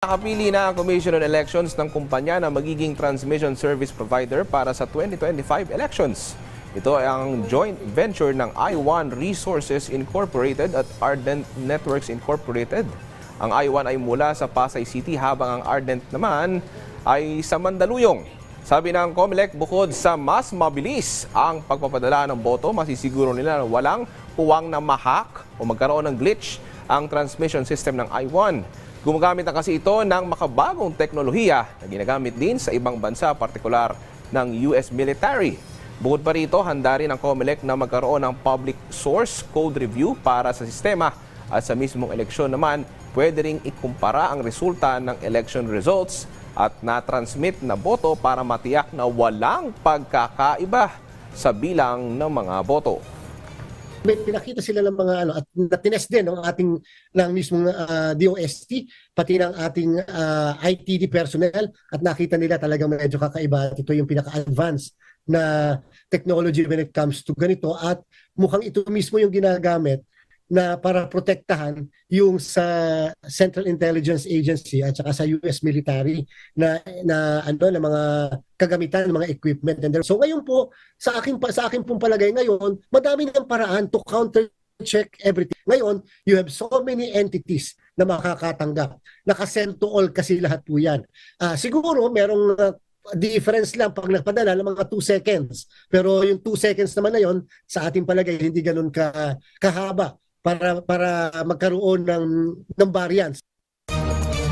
Nakapili na ang Commission on Elections ng kumpanya na magiging transmission service provider para sa 2025 elections. Ito ay ang joint venture ng I1 Resources Incorporated at Ardent Networks Incorporated. Ang I1 ay mula sa Pasay City habang ang Ardent naman ay sa Mandaluyong. Sabi ng COMELEC, bukod sa mas mabilis ang pagpapadala ng boto, masisiguro nila na walang puwang na mahak o magkaroon ng glitch ang transmission system ng I1. Gumagamit na kasi ito ng makabagong teknolohiya na ginagamit din sa ibang bansa, partikular ng US military. Bukod pa rito, handa rin ang COMELEC na magkaroon ng public source code review para sa sistema at sa mismong eleksyon naman, pwede ring ikumpara ang resulta ng election results at na-transmit na boto para matiyak na walang pagkakaiba sa bilang ng mga boto. May pinakita sila ng mga ano at natines din ng ating ng mismong ah, DOST pati ng ating ah, ITD personnel at nakita nila talagang medyo kakaiba at ito yung pinaka-advanced na technology when it comes to ganito. At mukhang ito mismo yung ginagamit na para protektahan yung sa Central Intelligence Agency at saka sa US military na na ano na mga kagamitan ng mga equipment and there. So ngayon po sa akin pa sa akin pong palagay ngayon, madami ng paraan to counter check everything. Ngayon, you have so many entities na makakatanggap. Nakasend to all kasi lahat po yan. Ah, siguro merong ah, difference lang pag nagpadala ng mga 2 seconds. Pero yung 2 seconds naman na yon sa ating palagay hindi ganun ka kahaba para para magkaroon ng ng variance.